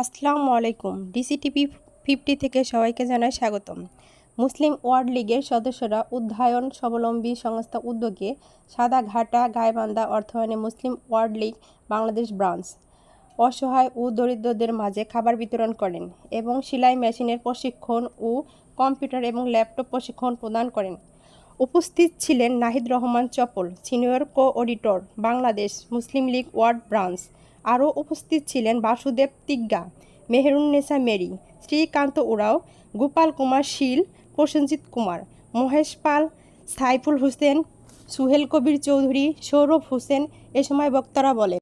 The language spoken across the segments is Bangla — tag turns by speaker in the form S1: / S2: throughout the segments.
S1: আসসালামু আলাইকুম। ডিসিটিভি ফিফটি থেকে সবাইকে জানাই স্বাগতম। মুসলিম ওয়ার্ড লীগের সদস্যরা উদ্ধায়ন স্বাবলম্বী সংস্থা উদ্যোগে সাদা ঘাটা গাইবান্ধা অর্থায়নে Muslim ward league, Bangladesh branch, অসহায় ও দরিদ্রদের মাঝে খাবার বিতরণ করেন এবং সেলাই মেশিনের প্রশিক্ষণ ও কম্পিউটার এবং ল্যাপটপ প্রশিক্ষণ প্রদান করেন। উপস্থিত ছিলেন Nahid Rahman Chapal, senior co auditor Bangladesh Muslim league ward branch আরও উপস্থিত ছিলেন বাসুদেব তিগ্গা মেহরুন্নেসা মেরি, শ্রীকান্ত উরাও গোপাল কুমার শীল, প্রসেনজিৎ কুমার, মহেশ পাল, সাইফুল হোসেন, সুহেল কবির চৌধুরী, সৌরভ হোসেন এ সময় বক্তারা বলেন।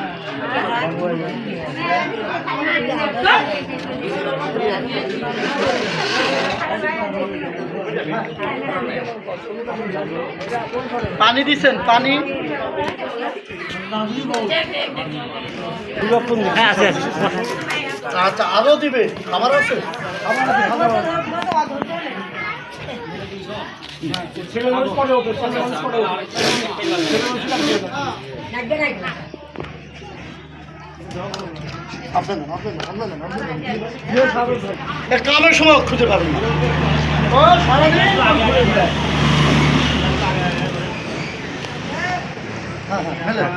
S2: পানি দিছেন পানি?
S3: হ্যাঁ আছে
S2: আচ্ছা আরও দিবে? আমার আছে? আপনি নেন, আপনি নেন, আপনি নেন। এ কামের সময় খুঁজে পাবেন না ও। হ্যাঁ হ্যাঁ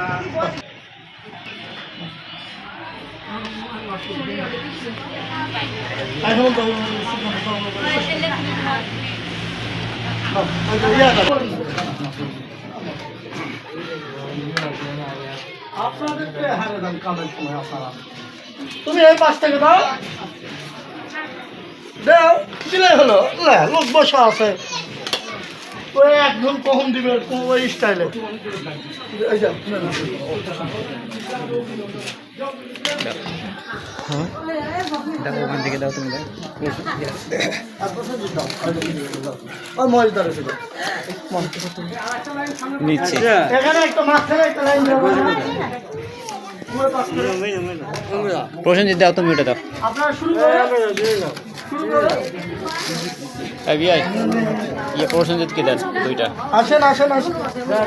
S2: আপনাদেরকে হারে দেন কালের সময় আপনারা। তুমি এই পাশ থেকে দাও। দেও দিলে হলো। লে, লোক বসা আছে। ওই একজন কখন দিবে ওই স্টাইলে।
S3: দেখো ওখান থেকে দাও তুমি। নিচ্ছে
S2: এখানে একটা মাঝখানে একটা লাইন দেবো
S3: প্রসেনজিৎ দাও তুমি ওটা দাও।
S2: আপনারা শুরু করে। শুরু করে।
S3: এই বিআই ইয়ে প্রসেনজিৎকে দেন দুইটা।
S2: আসেন আসেন আসেন।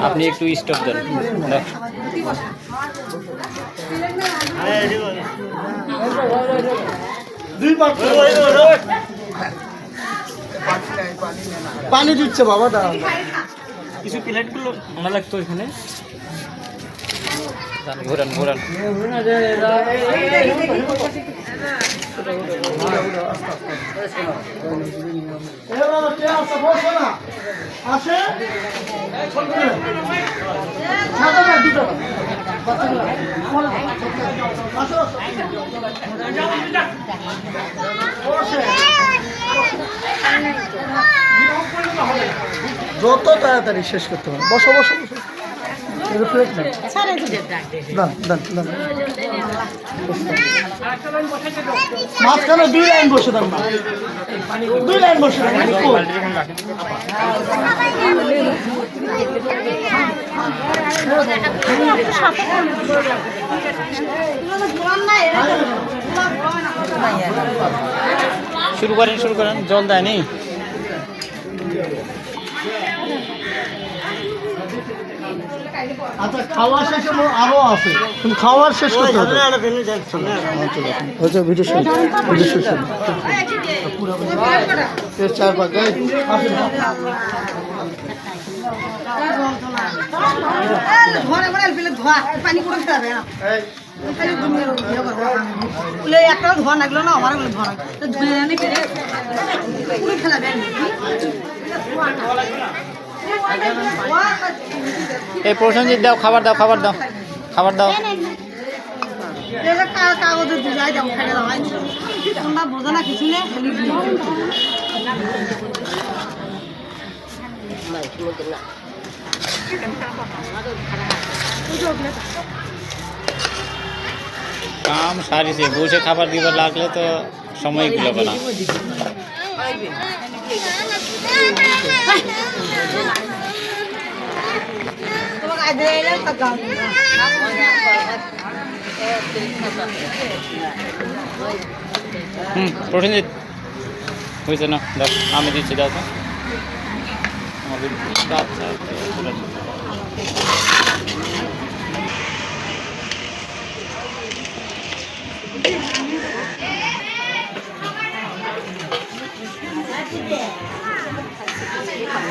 S3: আপনি একটু স্টপ দেন।
S2: পাত্র পানি দিচ্ছে বাবা দাঁড়ান
S3: কিছু প্লেটগুলো ভালো লাগতো এখানে ঘোরান ঘোরান।
S2: যত তাড়াতাড়ি শেষ করতে পারে। বসো বসো বসো। এর প্লেট নেই মাঝখানে দুই লাইন বসে দেন না দুই লাইন বসে একটু।
S3: শুরু করেন শুরু করেন। জল দেয়নি?
S2: আচ্ছা খাওয়া শেষে মোর আরও আছে। কিন্তু খাওয়ার শেষ করতে হবে। আচ্ছা ভিডিও শুন ভিডিও এর চার
S4: ধোয়া মানে পানি করে ফেলাবে না একটা ধোয়া লাগল না আমার ধোয়া ধুয়ে ফেলাবে।
S3: এই প্রসেনজিৎ দাও খাবার দাও খাবার দাও খাবার দাও
S4: কাগজে দুজাই দাও ফেলে দাও তোমরা বোঝো না কিছু নেই খালি
S3: কাম সারিছে বসে খাবার দিবার লাগলে তো সময়গুলো না
S4: Kadela pagkakaroon.
S3: হুম প্রসেনজিৎ হয়েছে না দেখ আমি দিচ্ছি দাও তো আমাদের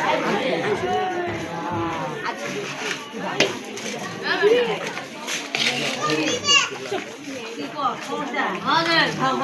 S3: Thank you. 이거봄이잖 아. 아 네. 감.